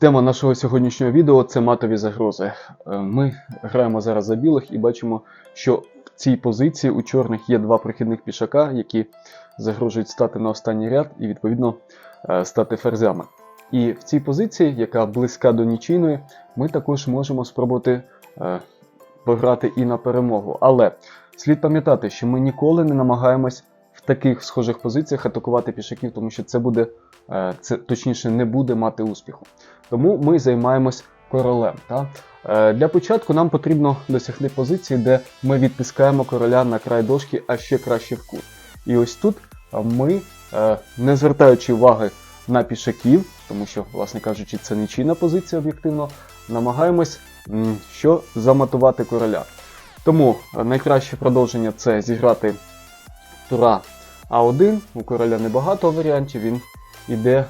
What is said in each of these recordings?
Тема нашого сьогоднішнього відео це матові загрози. Е, Ми граємо зараз за білих і бачимо, що в цій позиції у чорних є два прохідних пішака, які загрожують стати на останній ряд і, відповідно, е, стати ферзями. І в цій позиції, яка близька до нічийної, ми також можемо спробувати е, пограти і на перемогу. Але слід пам'ятати, що ми ніколи не намагаємось в таких схожих позиціях атакувати пішаків, тому що це буде, це точніше не буде мати успіху. Тому ми займаємось королем. Та? Е, Для початку нам потрібно досягти позиції, де ми відтискаємо короля на край дошки, а ще краще в кут. І ось тут е, ми, е, не звертаючи уваги на пішаків, тому що, власне кажучи, це нічийна позиція об'єктивно, намагаємось що заматувати короля. Тому найкраще продовження це зіграти тура А1. У короля небагато варіантів. Він іде,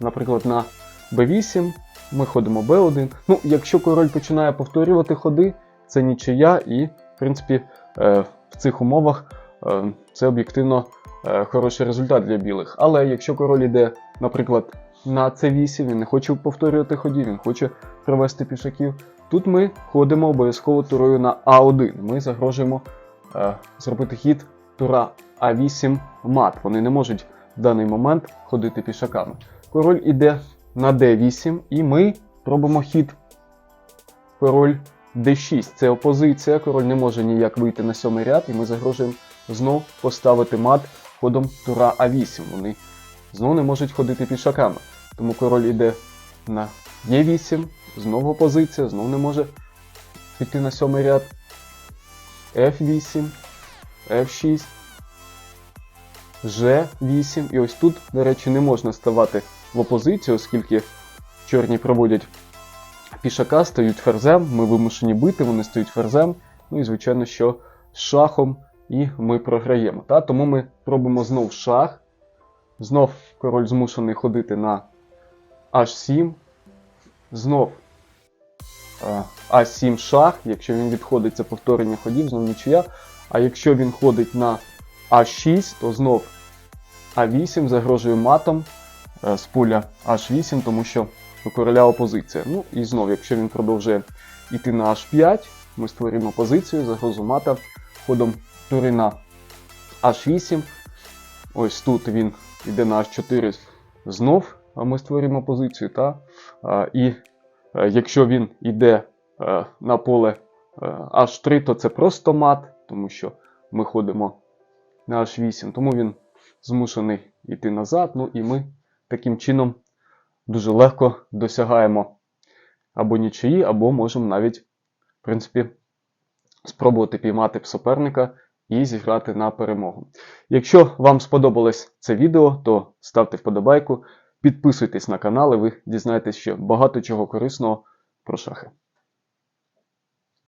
наприклад, на b8, ми ходимо b1. Ну, якщо король починає повторювати ходи, це нічия, і, в принципі, е, в цих умовах е, це об'єктивно е, хороший результат для білих. Але якщо король іде, наприклад, на c8, він не хоче повторювати ходів, він хоче провести пішаків. Тут ми ходимо обов'язково турою на А1. Ми загрожуємо е, зробити хід тура А8 мат. Вони не можуть в даний момент ходити пішаками. Король іде на d8, і ми робимо хід король d6. Це опозиція, король не може ніяк вийти на сьомий ряд, і ми загрожуємо знов поставити мат ходом тура А8. Вони знов не можуть ходити пішаками. Тому король іде на Е8, знову опозиція, знов не може піти на сьомий ряд. F8, F6, G8. І ось тут, до речі, не можна ставати в опозицію, оскільки чорні проводять пішака, стають ферзем, ми вимушені бити, вони стають ферзем. Ну і звичайно, що шахом і ми програємо. Та? Тому ми робимо знов шах. Знов король змушений ходити на H7. Знов е, А7 шах. Якщо він відходить, це повторення ходів, знов нічия. А якщо він ходить на А6, то знов А8 загрожує матом з поля H8, тому що короля опозиція. Ну і знов, якщо він продовжує йти на H5, ми створюємо позицію, загрозу мата ходом тури на H8. Ось тут він йде на H4 знов, ми створюємо позицію. Та? І е, якщо він йде е, на поле е, H3, то це просто мат, тому що ми ходимо на H8, тому він змушений йти назад. Ну і ми таким чином дуже легко досягаємо або нічиї, або можемо навіть, в принципі, спробувати піймати суперника і зіграти на перемогу. Якщо вам сподобалось це відео, то ставте вподобайку, підписуйтесь на канал, і ви дізнаєтесь ще багато чого корисного про шахи.